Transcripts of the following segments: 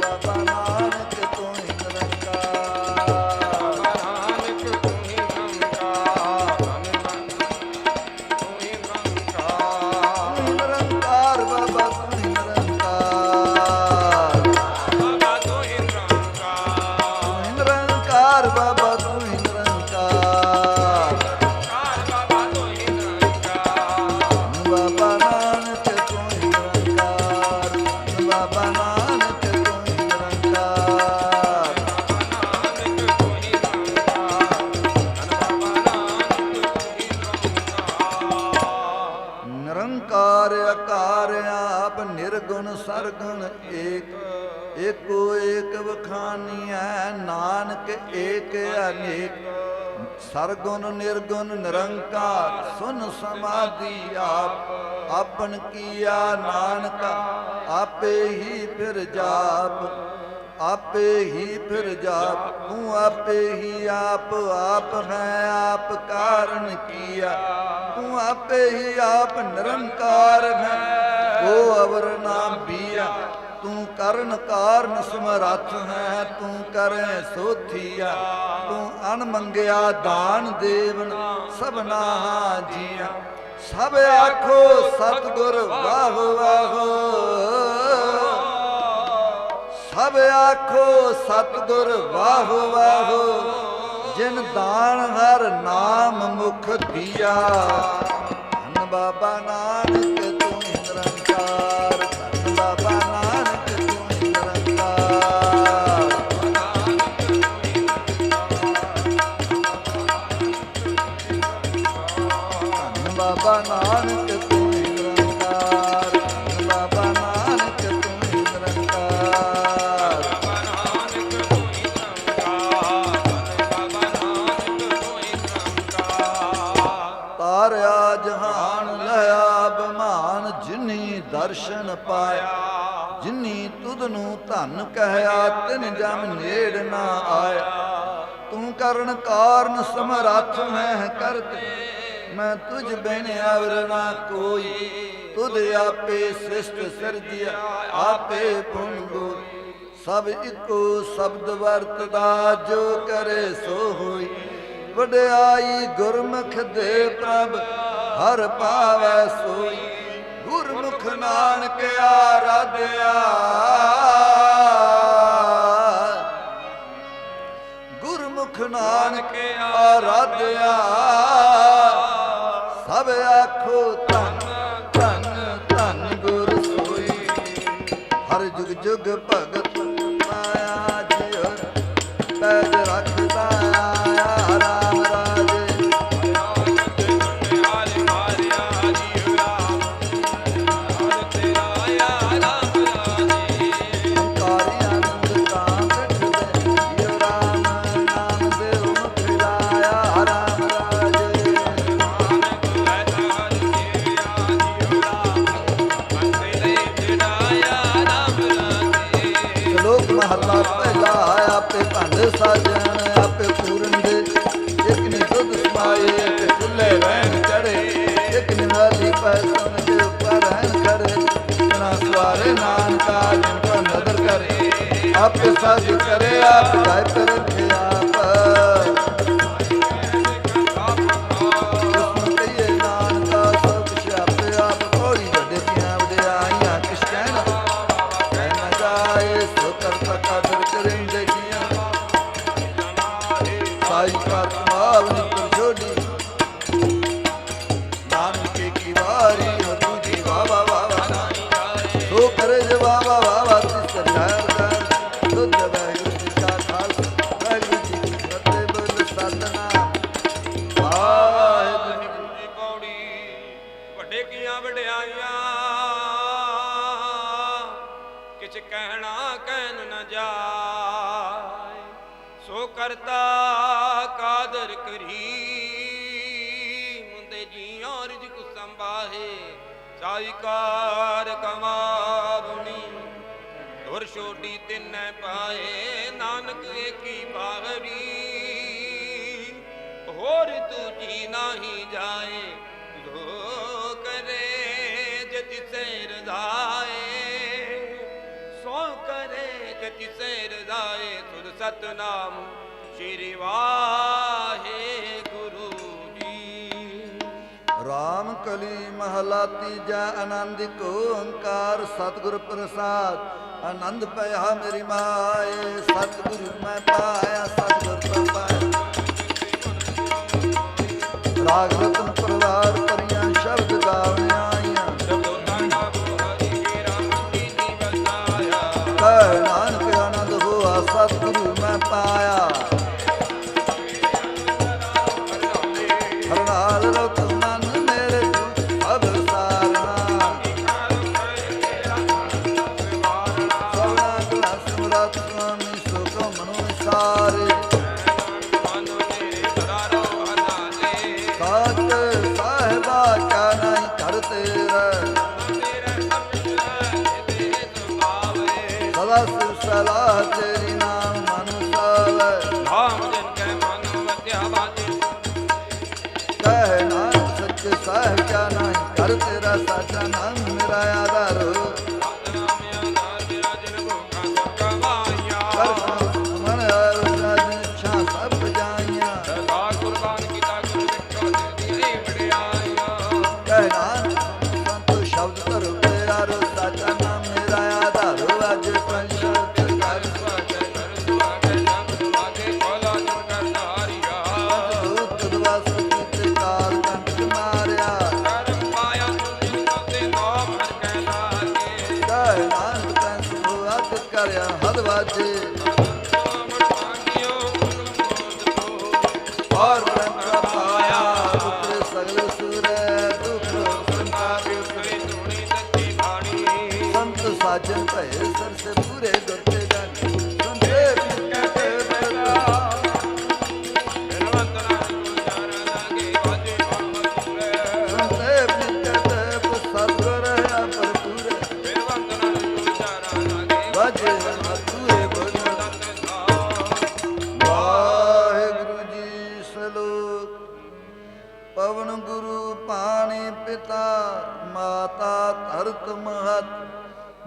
ਬਾਬਾ ਏਕੋ ਏਕ ਵਖਾਨੀਐ, ਨਾਨਕ ਏਕ ਅਨੇਕ। ਸਰਗੁਣ, ਨਿਰਗੁਣ, ਨਿਰੰਕਾਰ, ਸੁਨ ਸਮਾਧੀ ਆਪ। ਆਪਨ ਕੀਆ ਨਾਨਕ, ਆਪੇ ਹੀ ਫਿਰ ਜਾਪ। ਆਪੇ ਹੀ ਫਿਰ ਜਾਪ, ਤੂੰ ਆਪੇ ਹੀ ਆਪ। ਆਪ ਹੈ ਆਪ ਕਾਰਨ ਕੀਆ। ਤੂੰ ਆਪੇ ਹੀ ਆਪ ਨਿਰੰਕਾਰ ਹੈ। ਉਹ ਅਵਰ ਨਾਮ ਬੀਆ। ਤੂੰ ਕਰਨ ਕਾਰਨ ਸਮਰੱਥ ਹੈ, ਤੂੰ ਕਰੇ ਸੋਥੀਆ ਤੂੰ ਅਣ ਮੰਗਿਆ ਦਾਨ ਦੇਵਨ, ਸਭਨਾ ਜੀਆ। ਸਭ ਆਖੋ, ਸਤਿਗੁਰ ਵਾਹ ਵਾਹ। ਸਭ ਆਖੋ, ਸਤਿਗੁਰ ਵਾਹ ਵਾਹ। ਜਿਨ ਦਾਨ ਹਰ ਨਾਮ ਮੁਖ ਦੀਆ ਧੰਨ ਬਾਬਾ ਨਾਨਕ ਦਰਸ਼ਨ ਪਾਇਆ। ਜਿਨੀ ਤੁਧ ਨੂੰ ਧਨ ਕਹਿਆ, ਤਿਨ ਜਮ ਨੇੜ ਨਾ ਆਇਆ। ਤੂੰ ਕਰਨ ਕਾਰਨ ਸਮਰੱਥ ਹੈ ਕਰਤ। ਮੈਂ ਤੁਝ ਬਿਨ ਅਵਰ ਨਾ ਕੋਈ। ਤੁਧ ਆਪੇ ਸ੍ਰਿਸ਼ਟ ਸਿਰਜਿਆ, ਆਪੇ ਪੁਨ ਸਭ ਇੱਕੋ ਸ਼ਬਦ ਵਰਤਦਾ, ਜੋ ਕਰੇ ਸੋ ਹੋਈ। ਵਡਿਆਈ ਗੁਰਮੁਖ ਦੇ ਪ੍ਰਭ, ਹਰ ਪਾਵੈ ਸੋਈ। ਗੁਰਮੁਖ ਨਾਨਕ ਆਰਾਧਿਆ। ਗੁਰਮੁਖ ਨਾਨਕ ਆਰਾਧਿਆ। ਸਭ ਆਖੋ ਧੰਨ ਧੰਨ ਧੰਨ ਗੁਰ ਸੋਈ। ਹਰ ਜੁਗ ਜੁਗ ਭਗਤ ਮਾਇਆ ਜਿਉ ਪੈਜ ਰੱਖਦਾ ਆਪੇ ਸਾਜ ਕਰੇ ਆਪ ਜਾਇ ਪਰ ਕਾਦਰ ਕਰੀ। ਮੁੰਦੇ ਜੀਆਂ ਰਿਜਕ ਸੰਭਾਹੇ। ਸਾਈ ਕਾਰ ਕਮਾਵਣੀ ਦੁਰ ਛੋਟੀ ਤਿੰਨੈ ਪਾਏ। ਨਾਨਕ ਏਕੀ ਬਾਹਰੀ। ਹੋਰ ਤੁਜੀ ਨਹੀਂ ਜਾਏ। ਜੋ ਕਰੇ ਜੇ ਤਿਸੇ ਰਜ਼ਾਏ। ਸੋ ਕਰੇ ਏਕ ਤਿਸੈ ਰਜ਼ਾਏ। ਸੁਧ ਸਤਨਾਮ ਸ਼੍ਰੀ ਵਾਹਿਗੁਰੂ ਜੀ। ਰਾਮ ਕਲੀ ਮਹਲਾ ਤੀਜਾ ਆਨੰਦਿਕ ਓੰਕਾਰ, ਸਤਿਗੁਰ ਪ੍ਰਸਾਦ। ਆਨੰਦ ਪਿਆ ਮੇਰੀ ਮਾਏ, ਸਤਿਗੁਰੂ ਮੈਂ ਪਾਇਆ, ਸਤਿਗੁਰ ਤੋਂ ਰਾਗ ਰਤਨ ਨਹੀਂ ਕਰ ਤੇਰਾ ਸਾਚਾ ਨਾਮ ਮੇਰਾ ਆਧਾਰ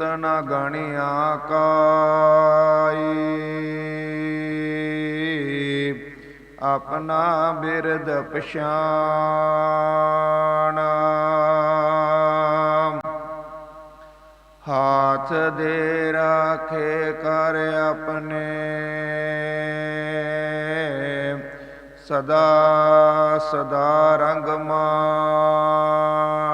ਹਮਾਰੀ ਗਣਤ ਗਣਿਆ ਕਾਈ। ਆਪਣਾ ਬਿਰਦ ਪਛਾਣ। ਹਾਥ ਦੇ ਰਾਖੇ ਕਰ ਆਪਣੇ। ਸਦਾ ਸਦਾ ਰੰਗ ਮਾਣਾ।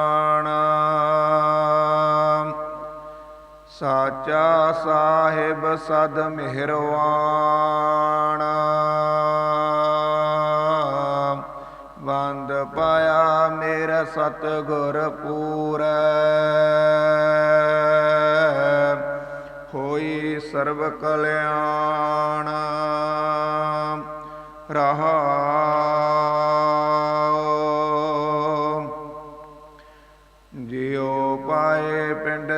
ਸਾਚਾ ਸਾਹਿਬ ਸਦ ਮਿਹਰਵਾਨ। ਬੰਦ ਪਾਇਆ ਮੇਰਾ ਸਤਿਗੁਰ ਪੂਰੈ। ਹੋਈ ਸਰਬ ਕਲਿਆਣ। ਰਹਾ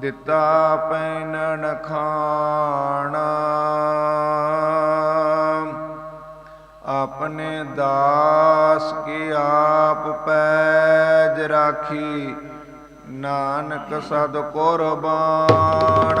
ਦਿੱਤਾ ਪੈਨਣ ਖਾਣਾ। ਆਪਣੇ ਦਾਸ ਕੀ ਆਪ ਪੈਜ ਰਾਖੀ ਨਾਨਕ ਸਦ ਕੁਰਬਾਨ।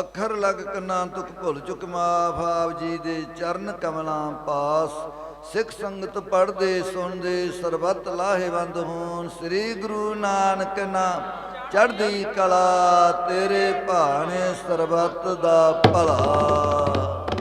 ਅੱਖਰ ਲਗ ਕੰਨਾਂ ਤੁਕ ਭੁੱਲ ਚੁੱਕ ਮਾਫ, ਆਪ ਜੀ ਦੇ ਚਰਨ ਕਮਲਾਂ ਪਾਸ। ਸਿੱਖ ਸੰਗਤ ਪੜਦੇ ਸੁਣਦੇ, ਸਰਬੱਤ ਲਾਹੇਵੰਦ ਹੋਣ। ਸ੍ਰੀ ਗੁਰੂ ਨਾਨਕ ਨਾਮ, ਚੜ੍ਹਦੀ ਕਲਾ ਤੇਰੇ ਭਾਣੇ ਸਰਬੱਤ ਦਾ ਭਲਾ।